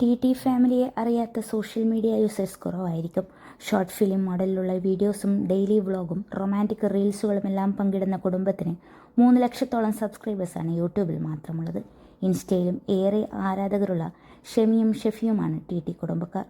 T T ഫാമിലിയെ അറിയാത്ത social media users കുറവായിരിക്കും. ഷോർട്ട് ഫിലിം മോഡലിലുള്ള വീഡിയോസും ഡെയിലി വ്ളോഗും റൊമാന്റിക് റീൽസുകളും എല്ലാം പങ്കിടുന്ന കുടുംബത്തിന് മൂന്ന് ലക്ഷത്തോളം സബ്സ്ക്രൈബേഴ്സാണ് യൂട്യൂബിൽ മാത്രമുള്ളത്. ഇൻസ്റ്റയിലും ഏറെ ആരാധകരുള്ള ഷെമിയും ഷെഫിയുമാണ് ടി ടി കുടുംബക്കാർ.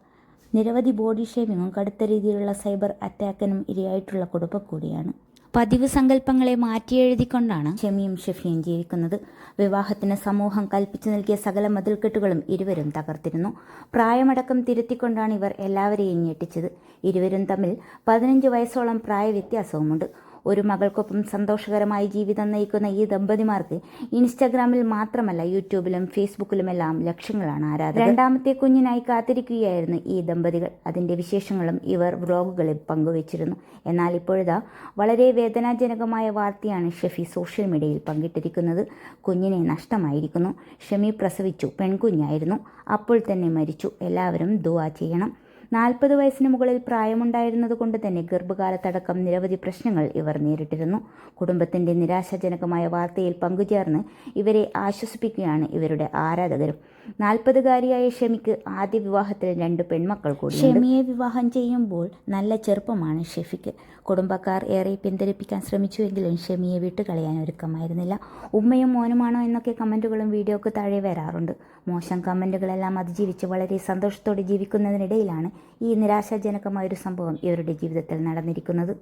നിരവധി ബോഡി ഷേമിങ്ങും കടുത്ത രീതിയിലുള്ള സൈബർ അറ്റാക്കിനും ഇരയായിട്ടുള്ള കുടുംബം കൂടിയാണ്. പതിവ് സങ്കല്പങ്ങളെ മാറ്റിയെഴുതിക്കൊണ്ടാണ് ഷെമിയും ഷെഫിയും ജീവിക്കുന്നത്. വിവാഹത്തിന് സമൂഹം കൽപ്പിച്ചു നൽകിയ സകല മതിൽക്കെട്ടുകളും ഇരുവരും തകർത്തിരുന്നു. പ്രായമടക്കം തിരുത്തിക്കൊണ്ടാണ് ഇവർ എല്ലാവരെയും ഞെട്ടിച്ചത്. ഇരുവരും തമ്മിൽ പതിനഞ്ച് വയസ്സോളം പ്രായ വ്യത്യാസവുമുണ്ട് ഒരു മകൾക്കൊപ്പം സന്തോഷകരമായി ജീവിതം നയിക്കുന്ന ഈ ദമ്പതിമാർക്ക് ഇൻസ്റ്റാഗ്രാമിൽ മാത്രമല്ല യൂട്യൂബിലും ഫേസ്ബുക്കിലുമെല്ലാം ലക്ഷങ്ങളാണ് ആരാധകർ. രണ്ടാമത്തെ കുഞ്ഞിനായി കാത്തിരിക്കുകയായിരുന്നു ഈ ദമ്പതികൾ. അതിന്റെ വിശേഷങ്ങളും ഇവർ വ്ലോഗുകളിൽ പങ്കുവച്ചിരുന്നു. എന്നാൽ ഇപ്പോഴതാ വളരെ വേദനാജനകമായ വാർത്തയാണ് ഷെഫി സോഷ്യൽ മീഡിയയിൽ പങ്കിട്ടിരിക്കുന്നത്. കുഞ്ഞിനെ നഷ്ടമായിരിക്കുന്നു. ഷെമി പ്രസവിച്ചു. പെൺകുഞ്ഞായിരുന്നു. അപ്പോൾ തന്നെ മരിച്ചു. എല്ലാവരും ദുവാ ചെയ്യണം. നാൽപ്പത് വയസ്സിന് മുകളിൽ പ്രായമുണ്ടായിരുന്നത് കൊണ്ട് തന്നെ ഗർഭകാലത്തടക്കം നിരവധി പ്രശ്നങ്ങൾ ഇവർ നേരിട്ടിരുന്നു. കുടുംബത്തിന്റെ നിരാശാജനകമായ വാർത്തയിൽ പങ്കുചേർന്ന് ഇവരെ ആശ്വസിപ്പിക്കുകയാണ് ഇവരുടെ ആരാധകരും. നാൽപ്പതുകാരിയായ ഷെമിക്ക് ആദ്യ വിവാഹത്തിൽ രണ്ട് പെൺമക്കൾ കൂടി ഷെമിയെ വിവാഹം ചെയ്യുമ്പോൾ നല്ല ചെറുപ്പമാണ് ഷെഫിക്ക്. കുടുംബക്കാർ ഏറെ പിന്തിരിപ്പിക്കാൻ ശ്രമിച്ചുവെങ്കിലും ഷെമിയെ വിട്ടുകളയാൻ ഒരുക്കമായിരുന്നില്ല. ഉമ്മയും മോനുമാണോ എന്നൊക്കെ കമന്റുകളും വീഡിയോക്ക് താഴെ വരാറുണ്ട്. മോശം കമന്റുകളെല്ലാം അതിജീവിച്ച് വളരെ സന്തോഷത്തോടെ ജീവിക്കുന്നതിനിടയിലാണ് ഈ നിരാശാജനകമായൊരു സംഭവം ഇവരുടെ ജീവിതത്തിൽ നടന്നിരിക്കുന്നത്.